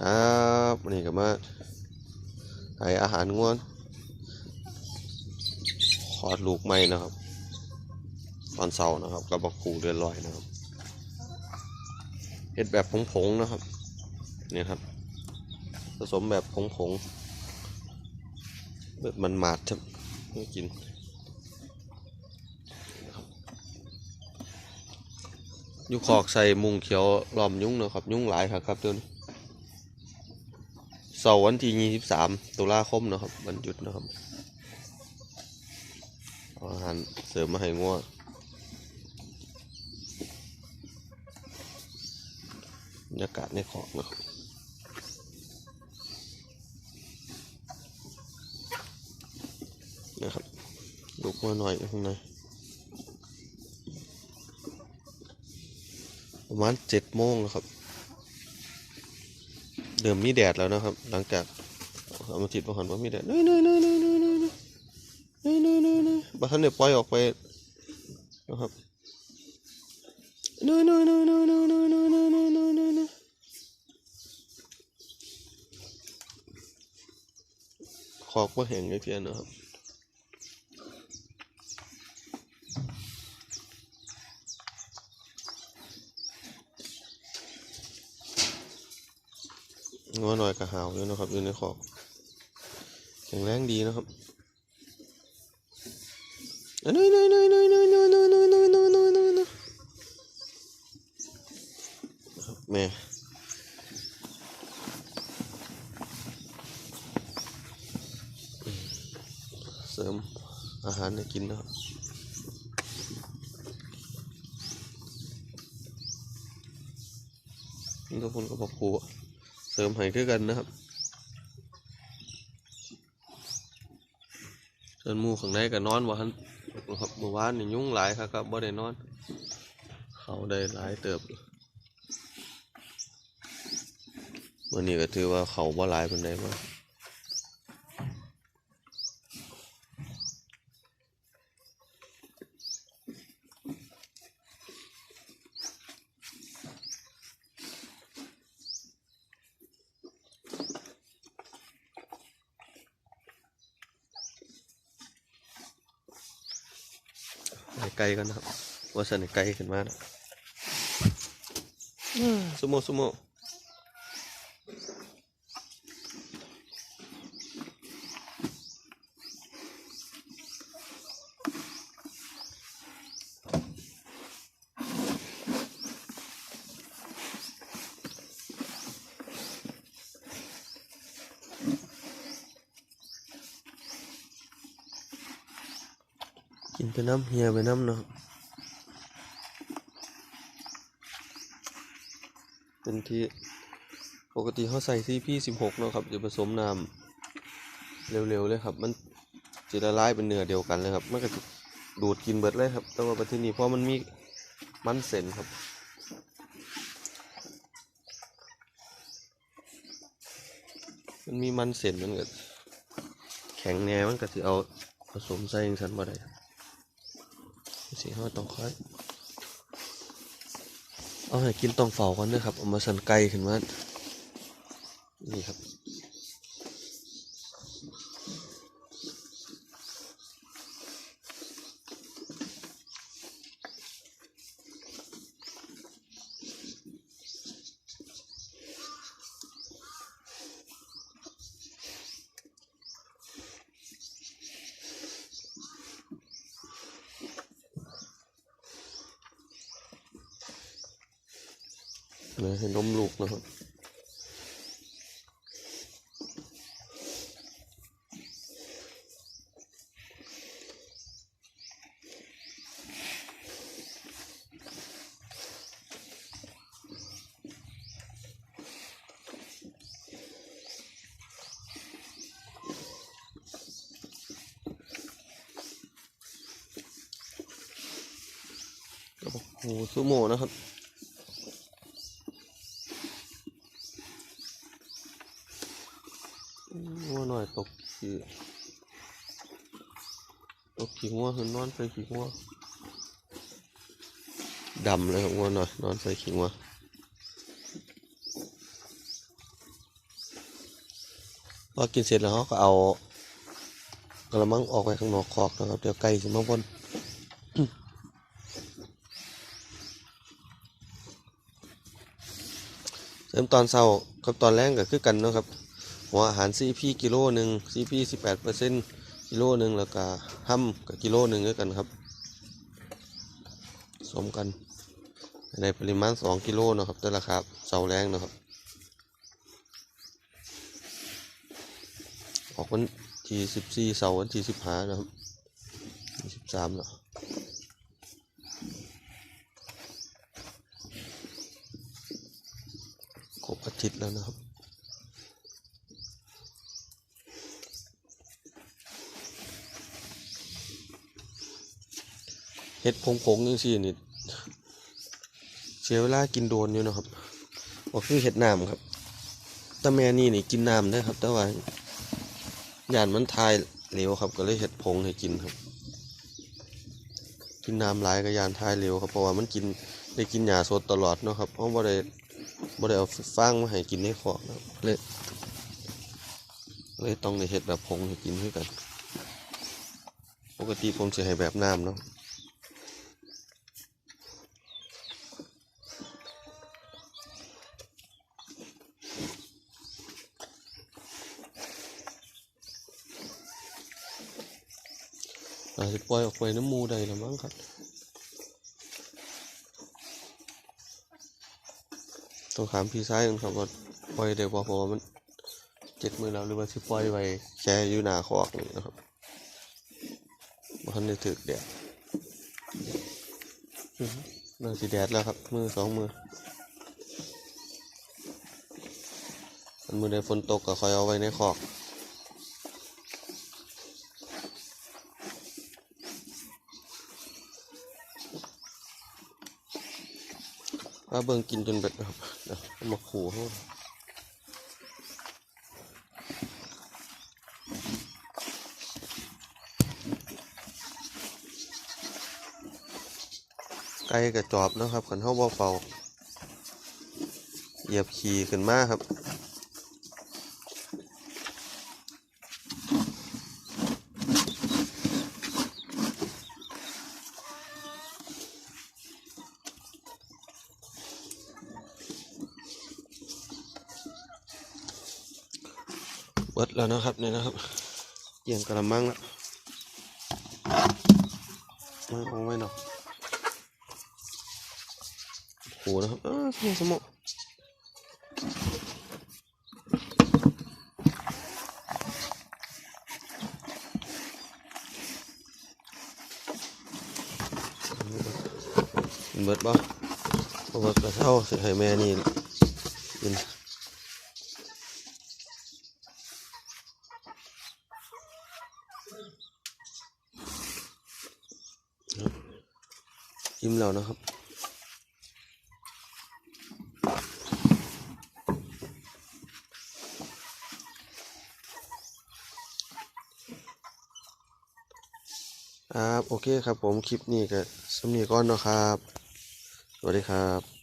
ครับวันนี้ก็มาให้อาหารง่วนขอดลูกไม้นะครับ ตอนเสาร์นะครับกับบักผูเรือนลอยนะครับเฮ็ดแบบผงๆนะครับเนี่ยครับ ผสมแบบผงๆแบบมันหมาดครับไม่กินนะครับอยุคอกใส่มุงเขียวล้อมยุ้งนะครับ ยุ้งหลายครับครับเดี๋ยวนี้ เสาร์วันที่23ตุลาคมนะครับวันหยุดนะครับอาหารเสริมมาให้งัวบรรยากาศในขอกนะครับนะครับลุกมาหน่อยข้างในประมาณเจ็ดโมงนะครับ เดิมมีแดดแล้วนะครับ หลังจากเอามาติดประหันว่ามีแดดเนยเนยเนยเนยเนยเนยเนยเนยเนยเนยเนยบัทันเนี่ยปล่อยออกไปนะครับเนยเนยเนยเนยเนยเนยเนยเนยเนยเนยเนยเนยขอกว่าแห้งเยเพียนนะครับ งัวหน่อยกระหาวอยู่นะครับอยู่ในขอกแข็งแรงดีนะครับเนยเนยเนยเนยเนยเนยเนยเนยเนยเนยเนยนยเนยนะครับแม่เสริมอาหารให้กินนะครับนี่ก็คนก็บอกครู เสริมให้คือกันนะครับ ส่วนมูข้างในก็นอนว่าฮันครับเมื่อวานนี่ยุ่งหลายครับครับบ่ได้นอน เขาได้หลายเติบวันนี้ก็ถือว่าเขาบ่หลายปานใดมาใไกลกันนะครับว่าสันให้ไกลขึ้นมานะสุโมสุโม กินไปน้ำเฮียไปน้ำเนาะเป็นที่ปกติเขาใส่ซีพีสิบหกเนาะครับจะผสมน้ำเร็วๆเลยครับ มันจะละลายเป็นเนื้อเดียวกันเลยครับมันก็ดูดกินเบิดเลยครับ แต่ว่าประเทศนี้เพราะมันมีมันเส้นครับมันมีมันเส้นมันก็แข็งแน่มันก็จะเอาผสมใส่ยังสันบ่ได้ สิเขาต้องค่อยเอาให้กินต้องเฝ้ากันนะครับเอามาสันไกลขึ้นมา นี่ครับ เลยให้นมลูกนะครับโอ้โหซูโม่นะครับ งัวหน่ อยตกขี้ตกขี้งัวคือนอนใส่ขี้งัวดำเลยครับงัวหน่อยนอนใส่ขี้งัวพอกินเสร็จแล้วเขาก็เอากระมังออกไปข้างนอกคอกนะครับ เดี๋ยวไก่สิมาบนเริ่มตอนเช้ากับตอนแรงก็คือกันนะครับ หัวอาหารซีพีกิโลหนึ่งซีพีสิบแปดเปอร์เซ็นต์กิโลหนึ่งแล้วก็ห้ำกับกิโลหนึ่งด้วยกันครับสมกัน ในปริมาณสองกิโลนะครับแต่ราคาเสาแรงนะครับ ออกวันที่สิบสี่เสาวันที่สิบห้านะครับสิบสามแล้วครบอาทิตย์แล้วนะครับ เห็ดผงผงยังสี่นี่เสียเวลากินโดนอยู่นะครับก็คือเห็ดน้ำครับต่แม่นี่นี่กินน้ำได้ครับ แต่ว่ายานมันทายเหลวครับ ก็เลยเห็ดผงให้กินครับ กินน้ำหลายก็ยานทายเหลวครับเพราะว่ามันกินได้กินหญ้าสดตลอดเนาะครับเพราะบ่ได้บ่ได้เอาฟางมาให้กินในคอกนะเลยเลยต้องได้เห็ดแบบผงให้กินด้วยกัน ปกติผมจะให้แบบน้ำเนาะ อาจจะปล่อยออกไปน้ำมูได้แล้วมั้งครับต้องถามพี่ซ้ายกันครับว่าปล่อยได้บ่เพราะว่ามันเจ็ดมือแล้วหรือว่าสิปล่อยไว้แค่อยู่หน้าคอกนี่นะครับบ่ทันได้ถึกแดดอื้อหือน่าสิแดดแล้วครับ มือสองมืออันมือใดฝนตกก็คอยเอาไว้ในคอก ว่าเบิ่งกินจนเบ็ดครับเดี๋ยวเอามาขู่เขาไก่กระจอบนะครับขันเท้าบ่เป่าเหยียบขี่ขึ้นมาครับ เบิดแล้วนะครับเนี่ยนะครับเกี่ยงกระมังแล้วไม่คงไม่เนาะโหนะครับอ้าเสียงสมองเบิดบ่เบิดก็เท่าสิให้แม่นี่ กินอิ่มเรานะครับ ครับ โอเคครับผมคลิปนี้ก็สำนีก้อนเนาะครับ สวัสดีครับ